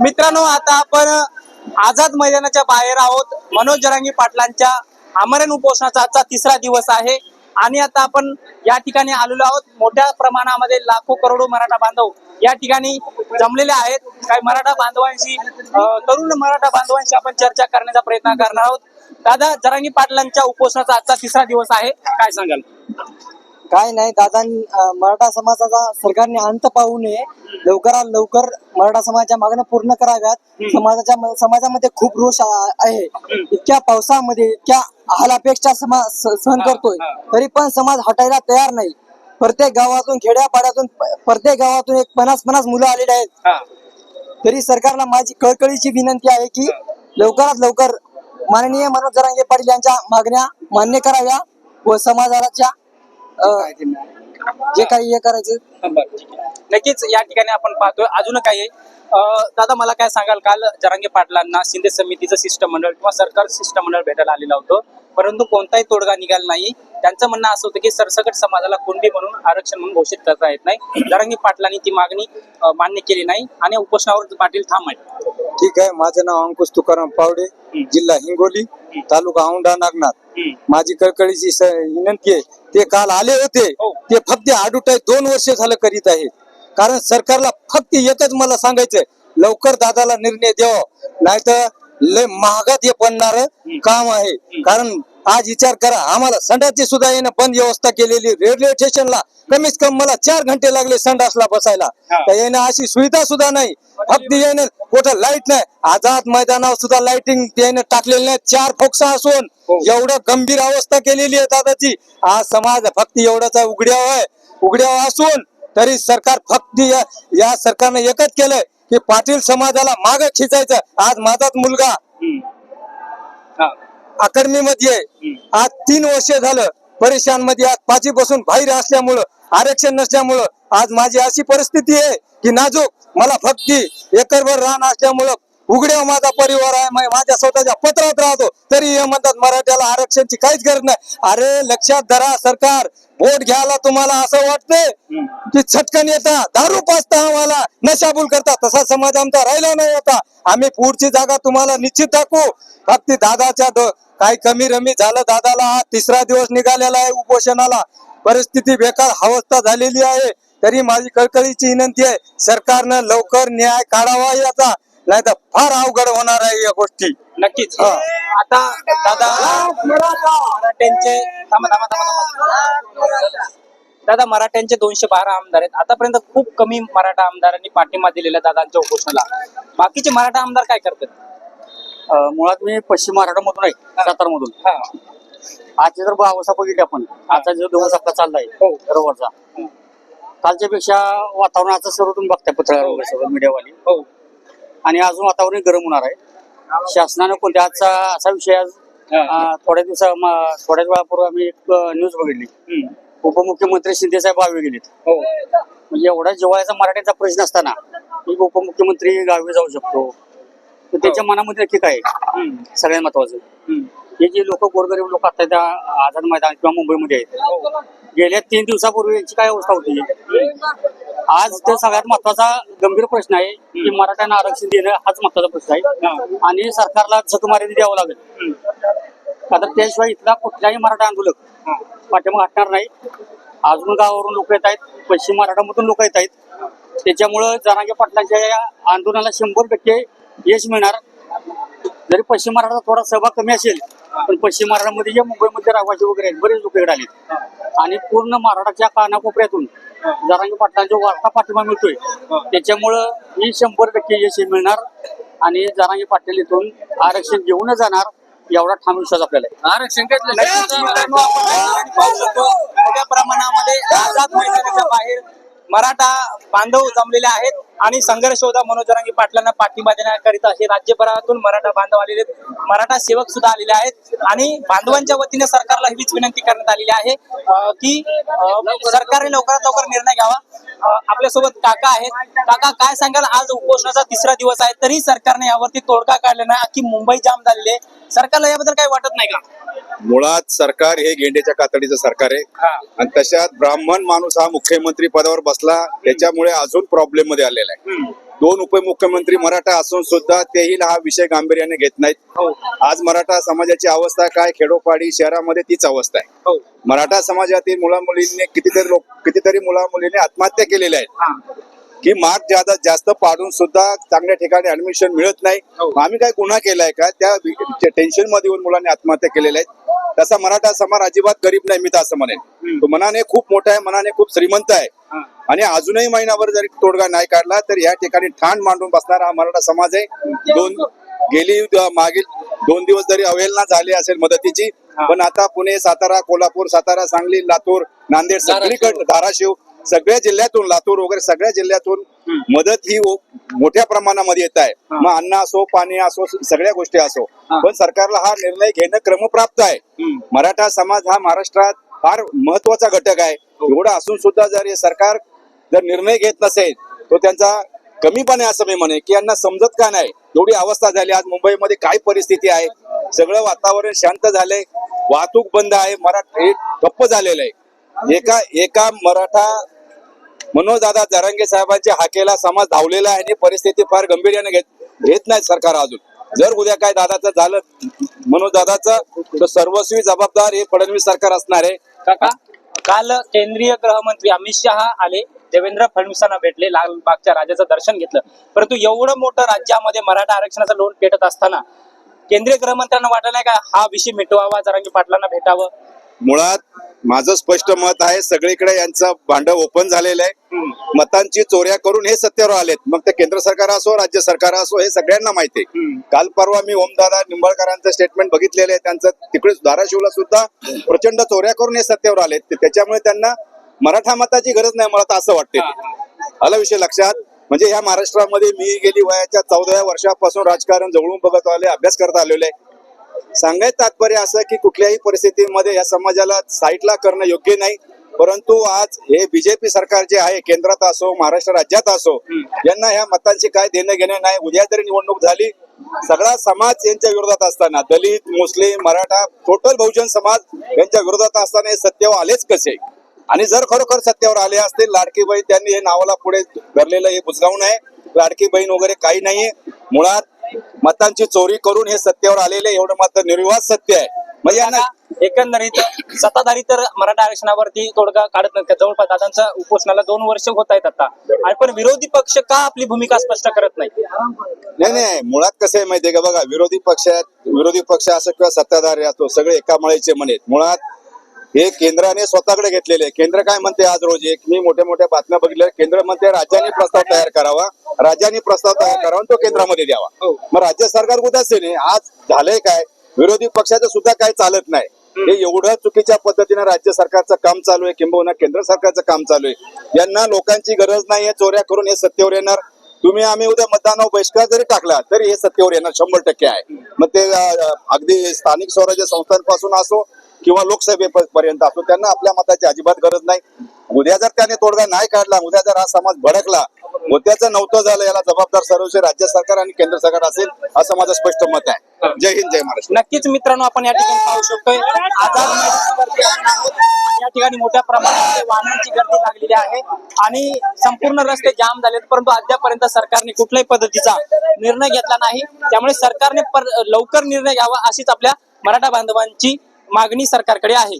मित्रांनो आता आपण आझाद मैदानाच्या बाहेर आहोत. मनोज जरांगी पाटलांच्या आमरण उपोषणाचा आजचा तिसरा दिवस आहे. आणि आता आपण या ठिकाणी आलेलो आहोत. मोठ्या प्रमाणामध्ये लाखो करोडो मराठा बांधव या ठिकाणी जमलेले आहेत. काही मराठा बांधवांशी तरुण मराठा बांधवांशी आपण चर्चा करण्याचा प्रयत्न करणार आहोत. दादा जरांगी पाटलांच्या उपोषणाचा आजचा तिसरा दिवस आहे. काय सांगाल? काय नाही दादा मराठा समाजाचा सरकारने अंत पाहू नये. लवकरात लवकर मराठा समाजाच्या मागण्या पूर्ण कराव्यात. समाजाच्या समाजामध्ये खूप रोष आहे. इतक्या पावसामध्ये इतक्या हालापेक्षा समाज सहन करतोय. तरी पण समाज हटायला तयार नाही. प्रत्येक गावातून खेड्यापाड्यातून प्रत्येक गावातून एक पन्नास पन्नास मुलं आलेली आहेत. तरी सरकारला माझी कळकळीची विनंती आहे की लवकरात लवकर माननीय मनोज जरांगे पाटील यांच्या मागण्या मान्य कराव्या व समाजाच्या अं, जे काही हे करायचं. बरं, ठीक आहे. नक्कीच या ठिकाणी आपण पाहतोय. अजून काही आहे. अं, दादा मला काय सांगाल? काल जरांगे पाटलांना शिंदे समितीचं शिष्टमंडळ किंवा सरकार शिष्टमंडळ भेटायला आलेलं होतं. परंतु कोणताही तोडगा निघाला नाही. त्यांचं म्हणणं असं होतं की सरसकट समाजाला कुणबी म्हणून आरक्षण म्हणून घोषित करता येत नाही. जरांगे पाटलांनी ती मागणी अं, मान्य केली नाही. आणि उपोषणावर पाटील ठाम आहेत. ठीक आहे. माझं नाव अंकुश तुकाराम पावडे जिल्हा हिंगोली तालुका औंढा नागनाथ. माझी कळकळीची स- विनंती आहे ते काल आले होते. हो. ते फक्त आडूटाय दोन वर्ष झालं करीत आहेत कारण सरकारला फक्त एकच मला सांगायचंय लवकर दादाला निर्णय द्यावा. नाहीतर लय महागात हे पडणार काम आहे. कारण आज विचार करा. आम्हाला संडासची सुद्धा येणं बंद व्यवस्था केलेली. रेल्वे स्टेशनला कमीत कमी मला चार घंटे लागले संडासला बसायला. तर येणं अशी सुविधा सुद्धा नाही. फक्त येणं कुठं लाइट नाही. आझाद मैदानावर सुद्धा लाइटिंग त्याने टाकलेली नाही. चार फोक्सा असून हो. एवढं गंभीर अवस्था केलेली आहे दादाची आज समाज फक्त एवढाचा उघड्याव आहे. उघड्याव असून तरी सरकार फक्त या, या सरकारने एकच केलंय की पाटील समाजाला माग खिचायचं. आज माझाच मुलगा. हा. मध्ये आज तीन वर्ष झालं परेशानमध्ये आज पाची बसून बाहेर असल्यामुळं आरक्षण नसल्यामुळं आज माझी अशी परिस्थिती आहे की नाजूक मला फक्त एकरभर रान असल्यामुळं उघड्या माझा परिवार आहे माझ्या स्वतःच्या पत्रात राहतो. तरी हे म्हणतात मराठ्याला आरक्षणची काहीच गरज नाही. अरे लक्षात धरा सरकार वोट घ्यायला तुम्हाला असं वाटतंय की छटकन येता दारू पाचता आम्हाला नशाबूल करता तसा समाज आमचा राहिला नाही होता आम्ही पुढची जागा तुम्हाला निश्चित दाखवू. फक्त दादाच्या काही कमी रमी झालं दादाला हा तिसरा दिवस निघालेला आहे उपोषणाला. परिस्थिती बेकार अवस्था झालेली आहे. तरी माझी कळकळीची विनंती आहे सरकारनं लवकर न्याय काढावा याचा. नाही तर फार अवघड होणार आहे या गोष्टी. नक्कीच. आता दादा मराठ्यांचे थांबा थांबा थांबा थांबा. दादा मराठ्यांचे दोनशे बारा आमदार आहेत. आतापर्यंत खूप कमी मराठा आमदारांनी पाठिंबा दिलेला दादांच्या उपोषणाला. बाकीचे मराठा आमदार काय करतात? मुळात मी पश्चिम महाराष्ट्रामधून आहे सातारा मधून हा. आजची जर अवस्था बघितली आपण आजचा जो दिवस आपला चाललाय हो. बरोबरचा कालच्या पेक्षा वातावरणाचं सर्व तुम्ही बघताय पत्रकार वगैरे सगळं मीडियावाली. हो. आणि अजून वातावरण गरम होणार आहे. शासनानं कोणत्या आजचा असा विषय आज हा. थोड्या दिवसा थोड्याच वेळापूर्वी आम्ही एक न्यूज बघितली. उपमुख्यमंत्री शिंदे साहेब गावी गेलेत. हो. म्हणजे एवढा जिव्हाळ्याचा मराठीचा प्रश्न असताना उपमुख्यमंत्री गावी जाऊ शकतो तर त्याच्या मनामध्ये नक्की काय आहे? सगळ्यात महत्वाचं. हे जे लोक गोरगरीब लोक आता त्या आझाद मैदान किंवा मुंबईमध्ये आहेत. गेल्या तीन दिवसापूर्वी यांची काय अवस्था होती? आज तर सगळ्यात महत्त्वाचा गंभीर प्रश्न आहे की मराठ्यांना आरक्षण देणं हाच महत्त्वाचा प्रश्न आहे. आणि सरकारला झकमारी द्यावं लागेल. तर त्याशिवाय इथला कुठलाही मराठा आंदोलक पाठीमाग हटणार नाही. अजून गावावरून लोक येत आहेत पश्चिम मराठामधून लोक येत आहेत. त्याच्यामुळं जरांगे पाटलांच्या या आंदोलनाला शंभर टक्के यश मिळणार. जरी पश्चिम महाराष्ट्रात थोडा सहभाग कमी असेल पण पश्चिम महाराष्ट्रामध्ये जे मुंबईमध्ये रहिवासी वगैरे आहेत बरेच लोक इकडे आलेत. आणि पूर्ण महाराष्ट्राच्या कानाकोपऱ्यातून जरांगे पाटलांचा वार्ता पाठिंबा मिळतोय त्याच्यामुळं ही शंभर टक्के यश मिळणार आणि जरांगे पाटील इथून आरक्षण घेऊनच जाणार एवढा ठाम विश्वास आपल्याला आहे. आरक्षण मोठ्या प्रमाणामध्ये आझाद मैदानाच्या बाहेर मराठा बांधव जमलेले आहेत. आणि संघर्ष होता. मनोज जरांगे पाटलांना पाठिंबा देण्याकरिता हे राज्यभरातून मराठा बांधव आलेले आहेत. मराठा सेवक सुद्धा आलेले आहेत. आणि बांधवांच्या वतीने सरकारला हीच विनंती करण्यात आलेली आहे की सरकारने लवकरात लवकर निर्णय घ्यावा. आपल्यासोबत काका आहेत. काका काय सांगाल? आज उपोषणाचा तिसरा दिवस आहे तरी सरकारने यावरती तोडगा काढला नाही. अख्खी मुंबई जाम झालेली आहे. सरकारला याबद्दल काही वाटत नाही का? मुळात सरकार हे गेंड्याच्या कातडीचं सरकार आहे. आणि तशात ब्राह्मण माणूस हा मुख्यमंत्री पदावर बसला त्याच्यामुळे अजून प्रॉब्लेममध्ये आलेला झालेला आहे. दोन उपमुख्यमंत्री मराठा असून सुद्धा तेही हा विषय गांभीर्याने घेत नाहीत. आज मराठा समाजाची अवस्था काय खेडोपाडी शहरामध्ये तीच अवस्था आहे. हो. मराठा समाजातील मुला मुलींनी कितीतरी लोक कितीतरी मुला मुलींनी आत्महत्या केलेल्या आहेत. हा. की मार्क ज्यादा जास्त पाडून सुद्धा चांगल्या ठिकाणी ऍडमिशन मिळत नाही. हो. आम्ही काय गुन्हा केलाय का? त्या टेन्शनमध्ये येऊन मुलांनी आत्महत्या केलेल्या आहेत. तसा मराठा समाज अजिबात गरीब नाही मी तर असं म्हणेन. तो मनाने खूप मोठा आहे मनाने खूप श्रीमंत आहे. आणि अजूनही महिनाभर जरी तोडगा नाही काढला तर या ठिकाणी ठाण मांडून बसणारा हा मराठा समाज आहे. दोन गेली मागील दोन दिवस जरी अवहेलना झाली असेल मदतीची पण आता पुणे सातारा कोल्हापूर सातारा सांगली लातूर नांदेड सगळीकडे धाराशिव सगळ्या जिल्ह्यातून लातूर वगैरे सगळ्या जिल्ह्यातून मदत ही मोठ्या प्रमाणामध्ये येत आहे. मग अन्न असो पाणी असो सगळ्या गोष्टी असो. पण सरकारला हा निर्णय घेणं क्रमप्राप्त आहे. मराठा समाज हा महाराष्ट्रात फार महत्त्वाचा घटक आहे. एवढं असून सुद्धा जर हे सरकार जर निर्णय घेत नसेल तो त्यांचा कमीपण आहे असं मी म्हणे की यांना समजत का नाही? एवढी अवस्था झाली आज मुंबईमध्ये काय परिस्थिती आहे? सगळं वातावरण शांत झालंय वाहतूक बंद आहे मराठा हे ठप्प झालेलं आहे. एका एका मराठा मनोजदादा जरांगे साहेबांच्या हाकेला समाज धावलेला आहे आणि परिस्थिती फार गंभीर्याने घेत घेत नाही सरकार अजून. जर उद्या काय दादाचं झालं म्हणून तर सर्वस्वी जबाबदार हे फडणवीस सरकार असणार आहे. काका काल केंद्रीय गृहमंत्री अमित शहा आले देवेंद्र फडणवीसांना भेटले लालबागच्या राजाचं दर्शन घेतलं. परंतु एवढं मोठं राज्यामध्ये मराठा आरक्षणाचं लोन पेटत असताना केंद्रीय गृहमंत्र्यांना वाटलं नाही का हा विषय मिटवावा जरांगी पाटलांना भेटावं? मुळात माझं स्पष्ट मत आहे सगळीकडे यांचं भांड ओपन झालेलं आहे. मतांची चोऱ्या करून हे सत्तेवर आलेत. मग ते केंद्र सरकार असो राज्य सरकार असो हे सगळ्यांना माहिती आहे. काल परवा मी ओमदादा निंबाळकरांचं स्टेटमेंट बघितलेलं आहे. त्यांचं तिकडे धाराशिवला सुद्धा प्रचंड चोऱ्या करून हे सत्तेवर आलेत. त्याच्यामुळे त्यांना मराठा मताची गरज नाही मला तर असं वाटते आला विषय लक्षात? म्हणजे ह्या महाराष्ट्रामध्ये मी गेली वयाच्या चौदाव्या वर्षापासून राजकारण जवळून बघत आले अभ्यास करत आलेलो आहे. सांगायचं तात्पर्य असं की कुठल्याही परिस्थितीमध्ये या समाजाला साईटला करणं योग्य नाही. परंतु आज हे बीजेपी सरकार जे आहे केंद्रात असो महाराष्ट्र राज्यात असो यांना ह्या मतांची काय देणं घेणं नाही. उद्या जरी निवडणूक झाली सगळा समाज यांच्या विरोधात असताना दलित मुस्लिम मराठा टोटल बहुजन समाज यांच्या विरोधात असताना हे सत्तेवर आलेच कसे? आणि जर खरोखर सत्तेवर आले असतील लाडकी बहीण त्यांनी हे नावाला पुढे धरलेलं हे बुजगावून आहे लाडकी बहीण वगैरे काही नाहीये. मुळात मतांची चोरी करून हे सत्तेवर आलेले एवढं मात्र निर्विवाद सत्य आहे. म्हणजे यांना एकंदरीत सत्ताधारी तर मराठा आरक्षणावरती तोडगा काढत नाही जवळपास दादांच्या उपोषणाला दोन वर्ष होत आहेत आता. आणि पण विरोधी पक्ष का आपली भूमिका स्पष्ट करत नाही नाही नाही मुळात कसं आहे माहितीये का बघा विरोधी पक्षात विरोधी पक्ष असो किंवा सत्ताधारी असो सगळे एका मळीचे म्हणेत मुळात हे केंद्राने स्वतःकडे घेतलेले. केंद्र काय म्हणते आज रोज? एक मी मोठ्या मोठ्या बातम्या बघितल्या केंद्र म्हणते राज्यांनी प्रस्ताव तयार करावा. राज्यांनी प्रस्ताव तयार करावा आणि तो केंद्रामध्ये द्यावा. मग राज्य सरकार उदासीन आहे आज झालंय काय? विरोधी पक्षाचं सुद्धा काय चालत नाही. हे एवढं चुकीच्या पद्धतीनं राज्य सरकारचं काम चालू आहे. किंबहुना केंद्र सरकारचं काम चालू आहे. यांना लोकांची गरज नाही आहे चोऱ्या करून हे सत्तेवर येणार. तुम्ही आम्ही उद्या मतदानावर बहिष्कार जरी टाकला तरी हे सत्तेवर येणार. शंभर टक्के आहे. मग ते अगदी स्थानिक स्वराज्य संस्थांपासून असो किंवा लोकसभेपर्यंत असो त्यांना आपल्या मताची अजिबात गरज नाही. उद्या जर त्याने तोडगा नाही काढला उद्या जर हा समाज भडकला उद्याचं नव्हतं झालं याला जबाबदार सर्वस्वी राज्य सरकार आणि केंद्र सरकार असेल असं माझं स्पष्ट मत आहे. जय हिंद जय महाराष्ट्र. नक्कीच मित्रांनो आपण या ठिकाणी पाहू शकतोय आझाद मैदानावरती आपण आहोत. या ठिकाणी मोठ्या प्रमाणात वाहनांची गर्दी लागलेली आहे आणि संपूर्ण रस्ते जाम झालेत परंतु अद्यापर्यंत सरकारने कुठल्याही पद्धतीचा निर्णय घेतला नाही. त्यामुळे सरकारने लवकर निर्णय घ्यावा अशीच आपल्या मराठा बांधवांची मागणी सरकारकडे आहे.